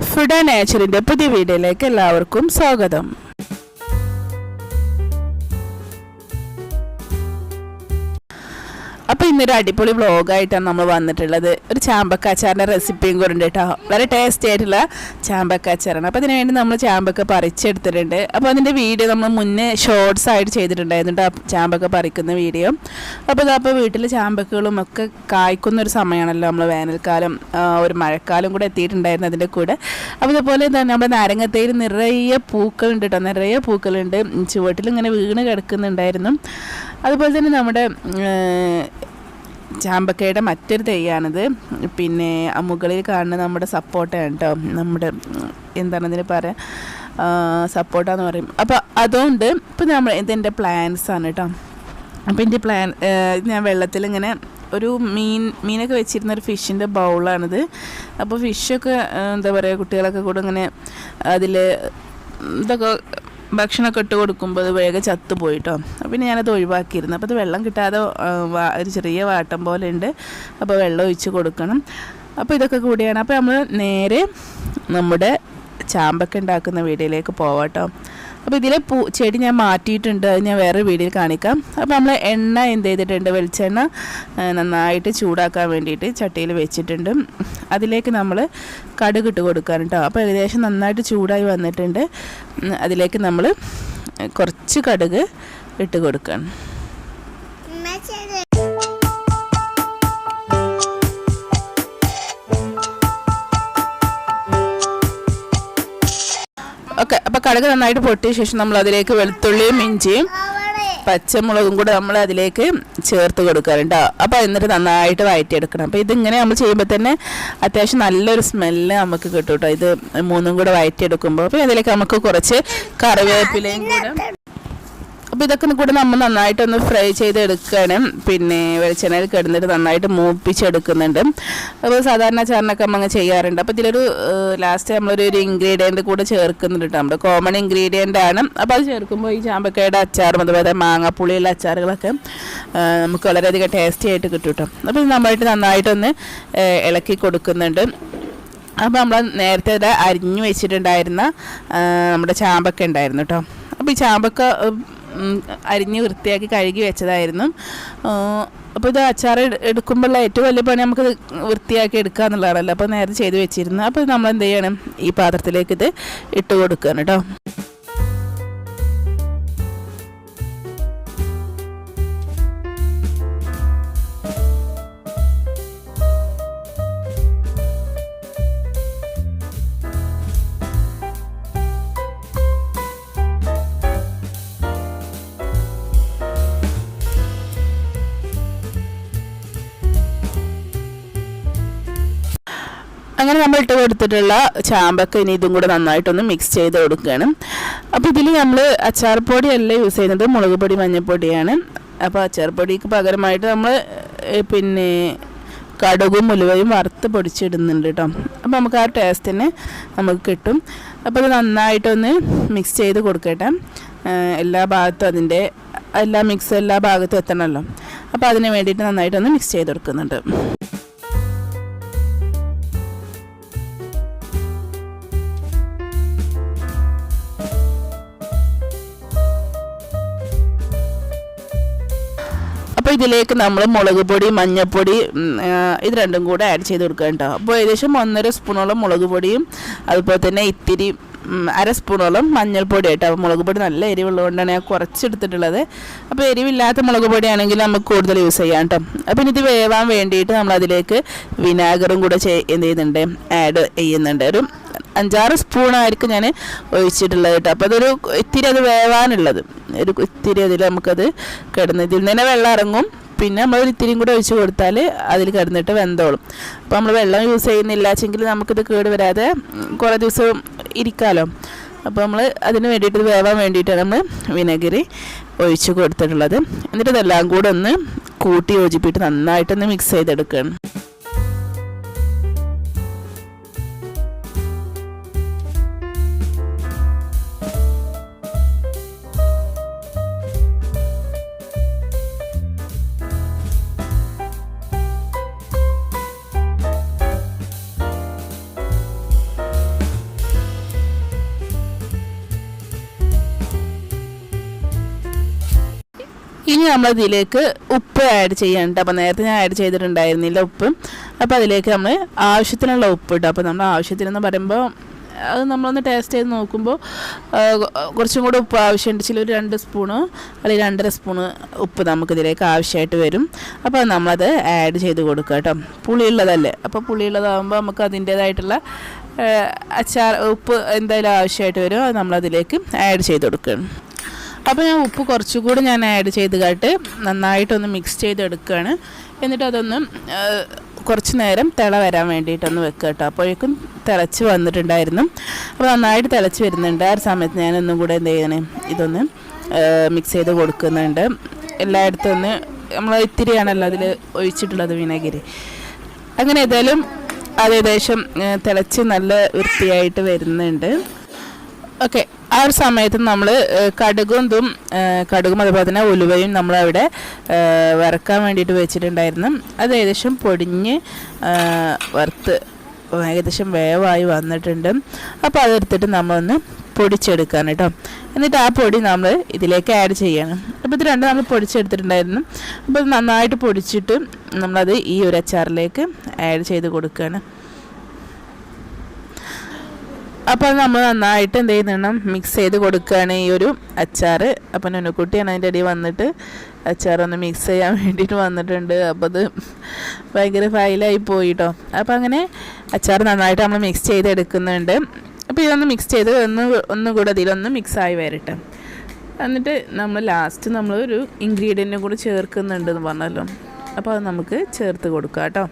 Food നേച്ചറിന്റെ പുതിയ വീഡിയോയിലേക്ക് എല്ലാവർക്കും സ്വാഗതം. അപ്പോൾ ഇന്നൊരു അടിപൊളി വ്ളോഗായിട്ടാണ് നമ്മൾ വന്നിട്ടുള്ളത്. ഒരു ചാമ്പക്ക അച്ചാറിന്റെ റെസിപ്പിയും കൂടെ ഉണ്ട് കേട്ടോ വളരെ ടേസ്റ്റി ആയിട്ടുള്ള ചാമ്പക്ക അച്ചാറാണ് അപ്പോൾ അതിന് നമ്മൾ ചാമ്പക്ക പറിച്ചെടുത്തിട്ടുണ്ട്. അപ്പോൾ അതിന്റെ വീഡിയോ നമ്മൾ മുന്നേ ഷോർട്സ് ആയിട്ട് ചെയ്തിട്ടുണ്ടായിരുന്നു കേട്ടോ ചാമ്പക്ക പറിക്കുന്ന വീഡിയോ. അപ്പോൾ ഇതപ്പോൾ വീട്ടിലെ ചാമ്പക്കകളും ഒക്കെ കായ്ക്കുന്ന ഒരു സമയമാണല്ലോ നമ്മൾ വേനൽക്കാലം ഒരു മഴക്കാലം കൂടെ എത്തിയിട്ടുണ്ടായിരുന്നു അതിന്റെ കൂടെ. അപ്പോൾ ഇതുപോലെ തന്നെ നമ്മുടെ നാരങ്ങത്തേയിൽ നിറയെ പൂക്കളുണ്ട് കേട്ടോ നിറയെ പൂക്കളുണ്ട്. ചുവട്ടിൽ ഇങ്ങനെ വീണ് കിടക്കുന്നുണ്ടായിരുന്നു. അതുപോലെ തന്നെ നമ്മുടെ ചാമ്പക്കയുടെ മറ്റൊരു തൈയാണിത് പിന്നെ മുകളിൽ കാണുന്ന നമ്മുടെ സപ്പോർട്ടാണ് കേട്ടോ നമ്മുടെ എന്താണ് ഇതിന് പറയുക സപ്പോർട്ട പറയും. അപ്പോൾ അതുകൊണ്ട് ഇപ്പം നമ്മൾ ഇതെന്റെ ആണ് കേട്ടോ അപ്പോൾ എന്റെ പ്ലാൻ ഞാൻ വെള്ളത്തിൽ ഇങ്ങനെ ഒരു മീൻ മീനൊക്കെ വെച്ചിരുന്ന ഒരു ഫിഷിന്റെ ബൗളാണിത്. അപ്പോൾ ഫിഷൊക്കെ എന്താ പറയുക കുട്ടികളൊക്കെ കൂടെ ഇങ്ങനെ അതിൽ ഇതൊക്കെ ഭക്ഷണമൊക്കെ ഇട്ട് കൊടുക്കുമ്പോൾ അത് വേഗം ചത്തുപോയിട്ടോ പിന്നെ ഞാനത് ഒഴിവാക്കിയിരുന്നു. അപ്പോൾ അത് വെള്ളം കിട്ടാതെ ഒരു ചെറിയ വാട്ടം പോലെ ഉണ്ട്. അപ്പോൾ വെള്ളം ഒഴിച്ച് കൊടുക്കണം. അപ്പോൾ ഇതൊക്കെ കൂടിയാണ്. അപ്പോൾ നമ്മൾ നേരെ നമ്മുടെ ചാമ്പക്ക ഉണ്ടാക്കുന്ന വീഡിയോയിലേക്ക് പോവാട്ടോ. അപ്പോൾ ഇതിലെ പൂ ചെടി ഞാൻ മാറ്റിയിട്ടുണ്ട്. അത് ഞാൻ വേറെ വീഡിയോയിൽ കാണിക്കാം. അപ്പോൾ നമ്മൾ എണ്ണ എന്ത് ചെയ്തിട്ടുണ്ട്? വെളിച്ചെണ്ണ നന്നായിട്ട് ചൂടാക്കാൻ വേണ്ടിയിട്ട് ചട്ടിയിൽ വെച്ചിട്ടുണ്ട്. അതിലേക്ക് നമ്മൾ കടുക് ഇട്ട് കേട്ടോ അപ്പോൾ ഏകദേശം നന്നായിട്ട് ചൂടായി വന്നിട്ടുണ്ട്. അതിലേക്ക് നമ്മൾ കുറച്ച് കടുക് ഇട്ട് കൊടുക്കണം. ഓക്കെ അപ്പോൾ കടുക് നന്നായിട്ട് പൊട്ടിയ ശേഷം നമ്മൾ അതിലേക്ക് വെളുത്തുള്ളിയും ഇഞ്ചിയും പച്ചമുളകും കൂടെ നമ്മൾ അതിലേക്ക് ചേർത്ത് കൊടുക്കാറുണ്ട് അപ്പോൾ എന്നിട്ട് നന്നായിട്ട് വഴറ്റിയെടുക്കണം അപ്പോൾ ഇതിങ്ങനെ നമ്മൾ ചെയ്യുമ്പോൾ തന്നെ അത്യാവശ്യം നല്ലൊരു സ്മെല്ല് നമുക്ക് കിട്ടും കേട്ടോ. ഇത് മൂന്നും കൂടെ വഴറ്റിയെടുക്കുമ്പോൾ അപ്പോൾ അതിലേക്ക് നമുക്ക് കുറച്ച് കറിവേപ്പിലയും കൂടെ അപ്പോൾ ഇതൊക്കെ കൂടെ നമ്മൾ നന്നായിട്ടൊന്ന് ഫ്രൈ ചെയ്ത് ചെയ്തെടുക്കുകയാണ് പിന്നെ വെളിച്ചെണ്ണയിൽ കിടന്നിട്ട് നന്നായിട്ട് മൂപ്പിച്ചെടുക്കുന്നുണ്ട്. അപ്പോൾ സാധാരണ ചാറിനൊക്കെ നമ്മൾ ചെയ്യാറുണ്ട്. അപ്പോൾ ഇതിലൊരു ലാസ്റ്റ് നമ്മളൊരു ഒരു ഇൻഗ്രീഡിയന്റ് കൂടെ ചേർക്കുന്നുണ്ട്. കേട്ടോ നമ്മുടെ കോമൺ ഇൻഗ്രീഡിയന്റ് ആണ്. അപ്പോൾ അത് ചേർക്കുമ്പോൾ ഈ ചാമ്പക്കയുടെ അച്ചാറും അതുപോലെ മാങ്ങാപ്പുളിയുള്ള അച്ചാറുകളൊക്കെ നമുക്ക് വളരെയധികം ടേസ്റ്റി ആയിട്ട് കിട്ടും കേട്ടോ. അപ്പോൾ ഇത് നന്നായിട്ട് നന്നായിട്ടൊന്ന് ഇളക്കി കൊടുക്കുന്നുണ്ട്. അപ്പോൾ നമ്മൾ നേരത്തെ അരിഞ്ഞു വെച്ചിട്ടുണ്ടായിരുന്ന നമ്മുടെ ചാമ്പക്ക ഉണ്ടായിരുന്നു കേട്ടോ. അപ്പോൾ ഈ ചാമ്പക്ക അരിഞ്ഞ് വൃത്തിയാക്കി കഴുകി വെച്ചതായിരുന്നു. അപ്പോൾ ഇത് അച്ചാർ എട്- എടുക്കുമ്പോഴുള്ള ഏറ്റവും വലിയ പണി നമുക്ക് വൃത്തിയാക്കി എടുക്കുക എന്നുള്ളതാണല്ലോ. അപ്പോൾ നേരത്തെ ചെയ്ത് വെച്ചിരുന്നു. അപ്പോൾ നമ്മൾ എന്ത് ചെയ്യണം ഈ പാത്രത്തിലേക്ക് ഇത് ഇട്ട് കൊടുക്കുകയാണ് കേട്ടോ അങ്ങനെ നമ്മൾ ഇട്ട് കൊടുത്തിട്ടുള്ള ചാമ്പക്ക ഇനി ഇതും കൂടെ നന്നായിട്ടൊന്ന് മിക്സ് ചെയ്ത് കൊടുക്കുകയാണ്. അപ്പോൾ ഇതിൽ നമ്മൾ അച്ചാർ പൊടിയല്ല യൂസ് ചെയ്യുന്നത്? മുളക് പൊടി മഞ്ഞൾപ്പൊടിയാണ് അപ്പോൾ അച്ചാർ പൊടിക്ക് പകരമായിട്ട് നമ്മൾ പിന്നെ കടുകും ഉലുവയും വറുത്ത് പൊടിച്ചിടുന്നുണ്ട് കേട്ടോ അപ്പോൾ നമുക്ക് ആ ടേസ്റ്റിന് നമുക്ക് കിട്ടും. അപ്പോൾ അത് നന്നായിട്ടൊന്ന് മിക്സ് ചെയ്ത് കൊടുക്കട്ടെ. എല്ലാ ഭാഗത്തും അതിന്റെ എല്ലാ മിക്സ് എല്ലാ ഭാഗത്തും എത്തണമല്ലോ അപ്പോൾ അതിന് വേണ്ടിയിട്ട് നന്നായിട്ടൊന്ന് മിക്സ് ചെയ്ത് കൊടുക്കുന്നുണ്ട്. അപ്പോൾ ഇതിലേക്ക് നമ്മൾ മുളക് പൊടി മഞ്ഞൾപ്പൊടി ഇത് രണ്ടും കൂടെ ആഡ് ചെയ്ത് കൊടുക്കുക കേട്ടോ. അപ്പോൾ ഏകദേശം ഒന്നര സ്പൂണോളം മുളക് പൊടിയും അതുപോലെ തന്നെ ഇത്തിരി അര സ്പൂണോളം മഞ്ഞൾപ്പൊടി ആയിട്ട് അപ്പോൾ മുളക് പൊടി നല്ല എരിവുള്ളതുകൊണ്ടാണ് ഞാൻ കുറച്ചെടുത്തിട്ടുള്ളത്. അപ്പോൾ എരിവില്ലാത്ത മുളക് പൊടിയാണെങ്കിൽ നമുക്ക് കൂടുതൽ യൂസ് ചെയ്യാം കേട്ടോ. അപ്പം ഇത് വേവാൻ വേണ്ടിയിട്ട് നമ്മൾ അതിലേക്ക് വിനാഗറും കൂടെ എന്ത് ചെയ്യുന്നുണ്ട് ആഡ് ചെയ്യുന്നുണ്ട്. ഒരു അഞ്ചാറ് സ്പൂണായിരിക്കും ഞാൻ ഒഴിച്ചിട്ടുള്ളത് കേട്ടോ. അപ്പോൾ അതൊരു ഇത്തിരി അത് വേവാനുള്ളത്. ഒരു ഇത്തിരി അതിൽ നമുക്കത് കിടന്ന് ഇതിൽ തന്നെ വെള്ളം ഇറങ്ങും. പിന്നെ നമ്മൾ ഇത്തിരിയും കൂടെ ഒഴിച്ച് കൊടുത്താൽ അതിൽ കിടന്നിട്ട് വെന്തോളും. അപ്പോൾ നമ്മൾ വെള്ളം യൂസ് ചെയ്യുന്നില്ല വെച്ചെങ്കിൽ നമുക്കിത് കേട് വരാതെ കുറേ ദിവസം ഇരിക്കാമല്ലോ അപ്പോൾ നമ്മൾ അതിന് വേണ്ടിയിട്ട് വേവാൻ വേണ്ടിയിട്ടാണ് നമ്മൾ വിനഗിരി ഒഴിച്ച് കൊടുത്തിട്ടുള്ളത്. എന്നിട്ട് ഇതെല്ലാം കൂടെ ഒന്ന് കൂട്ടി യോജിപ്പിട്ട് നന്നായിട്ടൊന്ന് മിക്സ് ചെയ്തെടുക്കുകയാണ് ഇനി നമ്മൾ ഇതിലേക്ക് ഉപ്പ് ആഡ് ചെയ്യാനുണ്ട് അപ്പോൾ നേരത്തെ ഞാൻ ആഡ് ചെയ്തിട്ടുണ്ടായിരുന്നില്ല ഉപ്പ്. അപ്പോൾ അതിലേക്ക് നമ്മൾ ആവശ്യത്തിനുള്ള ഉപ്പ് ഇട്ടു അപ്പോൾ നമ്മൾ ആവശ്യത്തിനെന്ന് പറയുമ്പോൾ അത് നമ്മളൊന്ന് ടേസ്റ്റ് ചെയ്ത് നോക്കുമ്പോൾ കുറച്ചും കൂടെ ഉപ്പ് ആവശ്യമുണ്ട് ചില ഒരു രണ്ട് സ്പൂണ് അല്ലെങ്കിൽ രണ്ടര സ്പൂണ് ഉപ്പ് നമുക്കിതിലേക്ക് ആവശ്യമായിട്ട് വരും. അപ്പോൾ നമ്മളത് ആഡ് ചെയ്ത് കൊടുക്കുക കേട്ടോ. പുളിയുള്ളതല്ലേ? അപ്പോൾ പുളിയുള്ളതാകുമ്പോൾ നമുക്ക് അതിന്റേതായിട്ടുള്ള അച്ചാർ ഉപ്പ് എന്തായാലും ആവശ്യമായിട്ട് വരും. അത് നമ്മളതിലേക്ക് ആഡ് ചെയ്ത് കൊടുക്കുകയാണ് അപ്പോൾ ഞാൻ ഉപ്പ് കുറച്ചുകൂടി ഞാൻ ആഡ് ചെയ്ത് കാട്ട് നന്നായിട്ടൊന്ന് മിക്സ് ചെയ്തെടുക്കുകയാണ് എന്നിട്ട് അതൊന്ന് കുറച്ച് നേരം തിള വരാൻ വേണ്ടിയിട്ടൊന്ന് വെക്കുക കേട്ടോ അപ്പോഴേക്കും തിളച്ച് വന്നിട്ടുണ്ടായിരുന്നു. അപ്പോൾ നന്നായിട്ട് തിളച്ച് വരുന്നുണ്ട്. ആ ഒരു സമയത്ത് ഒന്നും കൂടെ എന്ത് ചെയ്യണേ ഇതൊന്ന് മിക്സ് ചെയ്ത് കൊടുക്കുന്നുണ്ട്. എല്ലായിടത്തും ഒന്ന് നമ്മൾ ഇത്തിരിയാണല്ലോ അതിൽ ഒഴിച്ചിട്ടുള്ളത് വിനാഗിരി. അങ്ങനെ ഏതായാലും അത് ഏകദേശം തിളച്ച് നല്ല വൃത്തിയായിട്ട് വരുന്നുണ്ട്. ഓക്കെ ആ ഒരു സമയത്ത് നമ്മൾ കടുകും ഇതും കടുകും അതുപോലെ തന്നെ ഉലുവയും നമ്മളവിടെ വറക്കാൻ വേണ്ടിയിട്ട് വെച്ചിട്ടുണ്ടായിരുന്നു. അത് ഏകദേശം പൊടിഞ്ഞ് വറുത്ത് ഏകദേശം വേവായി വന്നിട്ടുണ്ട്. അപ്പോൾ അതെടുത്തിട്ട് നമ്മളൊന്ന് പൊടിച്ചെടുക്കാൻ കേട്ടോ. എന്നിട്ട് ആ പൊടി നമ്മൾ ഇതിലേക്ക് ആഡ് ചെയ്യണം. അപ്പോൾ ഇത് രണ്ടും നമ്മൾ പൊടിച്ചെടുത്തിട്ടുണ്ടായിരുന്നു. അപ്പോൾ നന്നായിട്ട് പൊടിച്ചിട്ട് നമ്മളത് ഈ ഒരു അച്ചാറിലേക്ക് ആഡ് ചെയ്ത് കൊടുക്കുകയാണ് അപ്പോൾ അത് നമ്മൾ നന്നായിട്ട് എന്ത് ചെയ്യുന്നുണ്ട് മിക്സ് ചെയ്ത് കൊടുക്കുകയാണ് ഈ ഒരു അച്ചാർ അപ്പം നുനുക്കുട്ടിയാണ് അതിന്റെ അടി വന്നിട്ട് അച്ചാർ ഒന്ന് മിക്സ് ചെയ്യാൻ വേണ്ടിയിട്ട് വന്നിട്ടുണ്ട്. അപ്പോൾ അത് ഭയങ്കര ഫൈലായി പോയി കേട്ടോ അപ്പോൾ അങ്ങനെ അച്ചാർ നന്നായിട്ട് നമ്മൾ മിക്സ് ചെയ്തെടുക്കുന്നുണ്ട്. അപ്പോൾ ഇതൊന്ന് മിക്സ് ചെയ്ത് ഒന്ന് ഒന്നുകൂടെ മിക്സ് ആയി വരട്ടെ. എന്നിട്ട് നമ്മൾ ലാസ്റ്റ് നമ്മൾ ഒരു ഇൻഗ്രീഡിയന്റും കൂടി ചേർക്കുന്നുണ്ടെന്ന് പറഞ്ഞല്ലോ. അപ്പോൾ അത് നമുക്ക് ചേർത്ത് കൊടുക്കാം കേട്ടോ.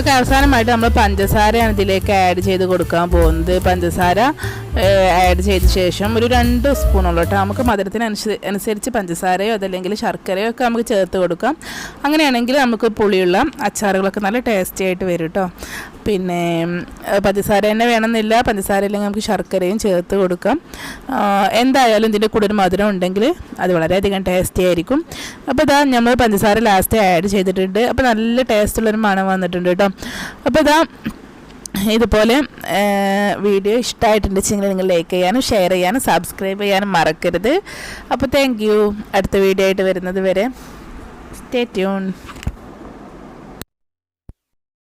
ഒക്കെ അവസാനമായിട്ട് നമ്മൾ പഞ്ചസാരയാണ് ഇതിലേക്ക് ആഡ് ചെയ്ത് കൊടുക്കാൻ പോകുന്നത്. പഞ്ചസാര ആഡ് ചെയ്ത ശേഷം ഒരു രണ്ട് സ്പൂണുള്ളൂ കേട്ടോ നമുക്ക് മധുരത്തിന് അനുസരിച്ച് പഞ്ചസാരയോ അതല്ലെങ്കിൽ ശർക്കരയോ ഒക്കെ നമുക്ക് ചേർത്ത് കൊടുക്കാം. അങ്ങനെയാണെങ്കിൽ നമുക്ക് പുളിയുള്ള അച്ചാറുകളൊക്കെ നല്ല ടേസ്റ്റി ആയിട്ട് വരും കേട്ടോ പിന്നെ പഞ്ചസാര തന്നെ വേണമെന്നില്ല. പഞ്ചസാര ഇല്ലെങ്കിൽ നമുക്ക് ശർക്കരയും ചേർത്ത് കൊടുക്കാം. എന്തായാലും ഇതിന്റെ കൂടെ ഒരു മധുരം ഉണ്ടെങ്കിൽ അത് വളരെയധികം ടേസ്റ്റി ആയിരിക്കും. അപ്പോൾ ഇതാ നമ്മൾ പഞ്ചസാര ലാസ്റ്റ് ആഡ് ചെയ്തിട്ടുണ്ട്. അപ്പോൾ നല്ല ടേസ്റ്റുള്ളൊരു മണം വന്നിട്ടുണ്ട് കേട്ടോ അപ്പോൾ ഇതാ ഇതുപോലെ വീഡിയോ ഇഷ്ടമായിട്ടുണ്ടെങ്കിൽ നിങ്ങൾ ലൈക്ക് ചെയ്യാനും ഷെയർ ചെയ്യാനും സബ്സ്ക്രൈബ് ചെയ്യാനും മറക്കരുത്. അപ്പോൾ താങ്ക് അടുത്ത വീഡിയോ ആയിട്ട് വരുന്നത് വരെ. Stay tune